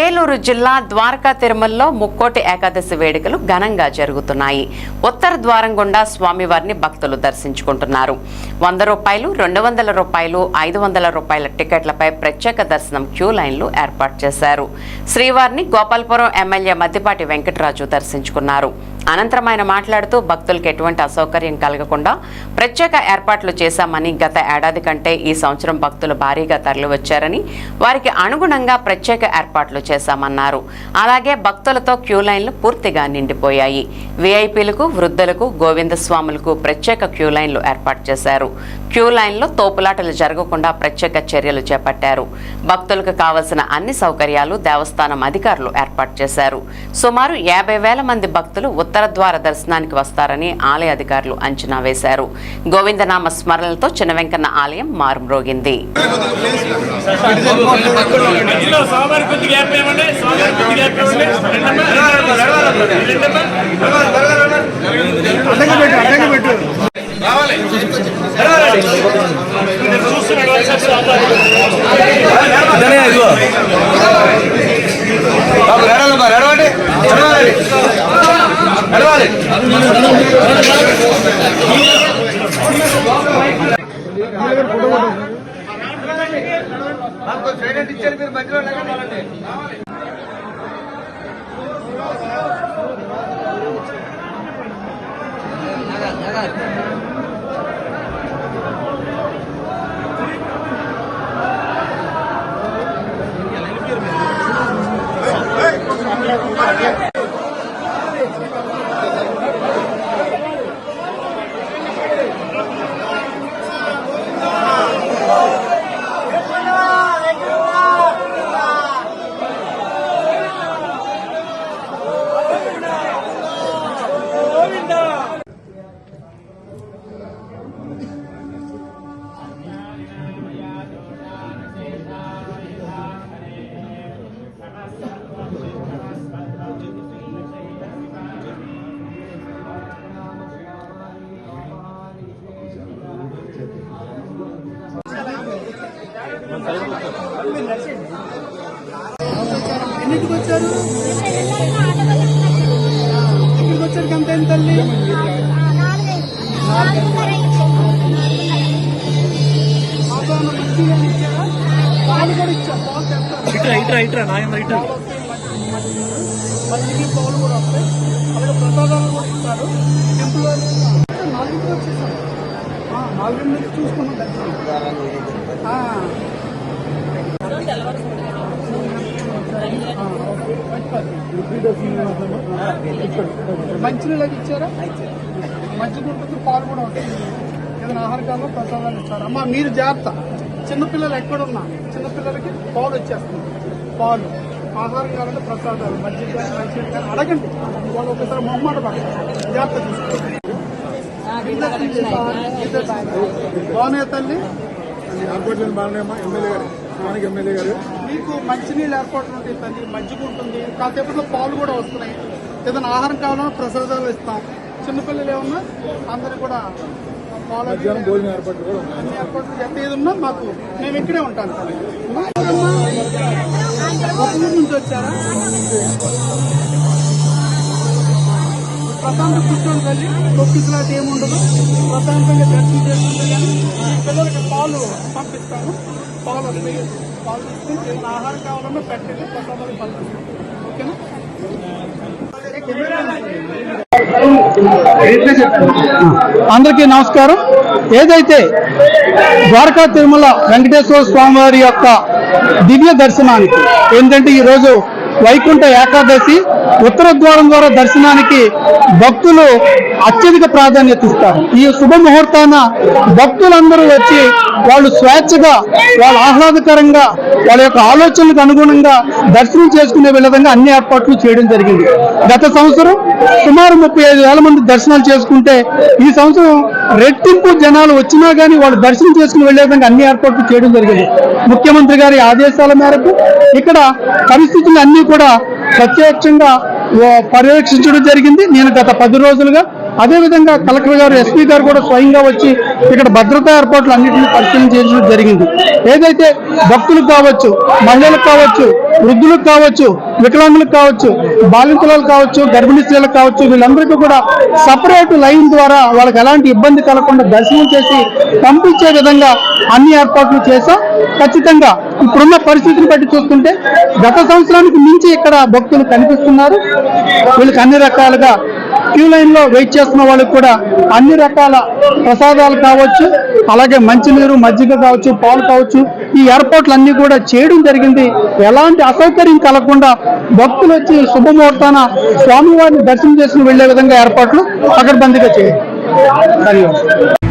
ఏలూరు జిల్లా ద్వారకా తిరుమలలో ముక్కోటి ఏకాదశి వేడుకలు ఘనంగా జరుగుతున్నాయి. ఉత్తర ద్వారం గుండా స్వామివారిని భక్తులు దర్శించుకుంటున్నారు. వంద రూపాయలు రెండు వందల రూపాయలు ఐదు వందల రూపాయల టికెట్లపై ప్రత్యేక దర్శనం క్యూ లైన్లు ఏర్పాటు చేశారు. శ్రీవారిని గోపాల్పురం ఎమ్మెల్యే మద్దిపాటి వెంకటరాజు దర్శించుకున్నారు. అనంతరం ఆయన మాట్లాడుతూ భక్తులకు ఎటువంటి అసౌకర్యం కలగకుండా ప్రత్యేక ఏర్పాట్లు చేశామని గత ఏడాది కంటే ఈ సంవత్సరం భక్తులు భారీగా తరలివచ్చారని వారికి అనుగుణంగా ప్రత్యేక ఏర్పాట్లు చేశామన్నారు. అలాగే భక్తులతో క్యూ లైన్లు పూర్తిగా నిండిపోయాయి. వీఐపీలకు వృద్ధులకు గోవింద స్వాములకు ప్రత్యేక క్యూ లైన్లు ఏర్పాటు చేశారు. క్యూ లైన్లో తోపులాటలు జరగకుండా ప్రత్యేక చర్యలు చేపట్టారు. భక్తులకు కావలసిన అన్ని సౌకర్యాలు దేవస్థానం అధికారులు ఏర్పాటు చేశారు. సుమారు యాభై వేల మంది భక్తులు ఉత్తర ఉత్తరద్వార దర్శనానికి వస్తారని ఆలయ అధికారులు అంచనా వేశారు. గోవిందనామ స్మరణలతో చిన్న వెంకన్న ఆలయం మారుమ్రోగింది. సోమవారి కొద్ది గ్యాప్ ఇవ్వండి నడవాలి. గ్యాప్ ఇవ్వండి రెండమ్మా రెండమ్మా రావాలి ఎన్నింటికి వచ్చారు ఎక్కడికి వచ్చారు ఎంత తల్లి పాలు కూడా ఇచ్చారు పాలు ఇట్రా ఇట్రా ఇట్రా నాయన ఇట్రా. మళ్ళీ పాలు కూడా వస్తాయి అలాగే ప్రసాదాలు కూడా ఇస్తారు టెంపుల్ నాలుగింటికి వచ్చేసాం. ఆ, నుంచి చూసుకున్నాం దర్శనం ఆ. మంచినీళ్ళకి ఇచ్చారా? మంచి గుంటుంది పాలు కూడా వస్తుంది ఏదైనా ఆహారకాల్లో ప్రసాదాలు ఇచ్చారు అమ్మా మీరు జాగ్రత్త. చిన్నపిల్లలు ఎక్కడున్నా చిన్నపిల్లలకి పాలు వచ్చేస్తుంది. పాలు. ఆహారం కావాలంటే ప్రసాదాలు. మజ్జిగ కానీ అడగండి. వాళ్ళు ఒకసారి మొహమాట పడతారు జాగ్రత్త తీసుకోండి బాగున్నాయి తల్లి? ఏర్పాట్లు బాగున్నాయమ్మా ఎమ్మెల్యే గారు. స్థానిక ఎమ్మెల్యే గారు. మీకు మంచినీళ్ళు ఏర్పాట్లు ఉంటాయి తల్లి మజ్జిగ ఉంటుంది కాసేపట్లో పాలు కూడా వస్తున్నాయి. ఏదైనా ఆహారం కావాలన్నా ప్రసాదాలు ఇస్తాం. చిన్నపిల్లలు ఏమన్నా అందరు కూడా పాలు అన్ని ఏర్పాట్లు ఎంత ఏది ఉన్నా మాకు మేము ఇక్కడే ఉంటాను ఊరు నుంచి వచ్చారా? ప్రశాంత కూర్చోండి తల్లి. తొక్కిసలాట ఏముండదు ప్రశాంతంగా దర్శనం చేసుకుంటే కానీ పిల్లలకి పాలు పంపిస్తాను. పాలు తీసుకుని ఆహారం కావాలన్నా పెట్టండి ప్రసాదాలు ఓకేనా? అందరికీ నమస్కారం. ఏదైతే ద్వారకా తిరుమల వెంకటేశ్వర స్వామి వారి యొక్క దివ్య దర్శనానికి ఏంటంటే ఈరోజు వైకుంఠ ఏకాదశి ఉత్తర ద్వారం ద్వారా దర్శనానికి భక్తులు అత్యధిక ప్రాధాన్యత ఇస్తారు. ఈ శుభ ముహూర్తాన భక్తులందరూ వచ్చి వాళ్ళు స్వేచ్ఛగా వాళ్ళు ఆహ్లాదకరంగా వాళ్ళ యొక్క ఆలోచనలకు అనుగుణంగా దర్శనం చేసుకునే విధంగా అన్ని ఏర్పాట్లు చేయడం జరిగింది. గత సంవత్సరం సుమారు ముప్పై ఐదు వేల మంది దర్శనాలు చేసుకుంటే ఈ సంవత్సరం రెట్టింపు జనాలు వచ్చినా కానీ వాళ్ళు దర్శనం చేసుకుని వెళ్ళే విధంగా అన్ని ఏర్పాట్లు చేయడం జరిగింది. ముఖ్యమంత్రి గారి ఆదేశాల మేరకు ఇక్కడ పరిస్థితులు అన్ని కూడా ప్రత్యక్షంగా ఓ పర్యవేక్షించడం జరిగింది. నేను గత పది రోజులుగా అదేవిధంగా కలెక్టర్ గారు ఎస్పీ గారు కూడా స్వయంగా వచ్చి ఇక్కడ భద్రతా ఏర్పాట్లు అన్నింటినీ పరిశీలన చేయడం జరిగింది. ఏదైతే భక్తులకు కావచ్చు మహిళలకు కావచ్చు వృద్ధులకు కావచ్చు వికలాంగులకు కావచ్చు బాలింతలకు కావచ్చు గర్భిణీ స్త్రీలకు కావచ్చు వీళ్ళందరికీ కూడా సపరేట్ లైన్ ద్వారా వాళ్ళకి ఎలాంటి ఇబ్బంది కలగకుండా దర్శనం చేసి పంపించే విధంగా అన్ని ఏర్పాట్లు చేశాం. ఖచ్చితంగా ఇప్పుడున్న పరిస్థితిని బట్టి చూస్తుంటే గత సంవత్సరానికి మించి ఇక్కడ భక్తులు కనిపిస్తున్నారు. వీళ్ళకి అన్ని రకాలుగా క్యూ లైన్లో వెయిట్ చేస్తున్న వాళ్ళకి కూడా అన్ని రకాల ప్రసాదాలు కావచ్చు అలాగే మంచినీరు మజ్జిగ కావచ్చు పాలు కావచ్చు ఈ ఏర్పాట్లు కూడా చేయడం జరిగింది. ఎలాంటి అసౌకర్యం కలగకుండా భక్తులు వచ్చి శుభముహూర్తాన స్వామివారిని దర్శనం చేసుకుని వెళ్ళే విధంగా ఏర్పాట్లు పకడ్బందీగా చేయాలి ధన్యవాదాలు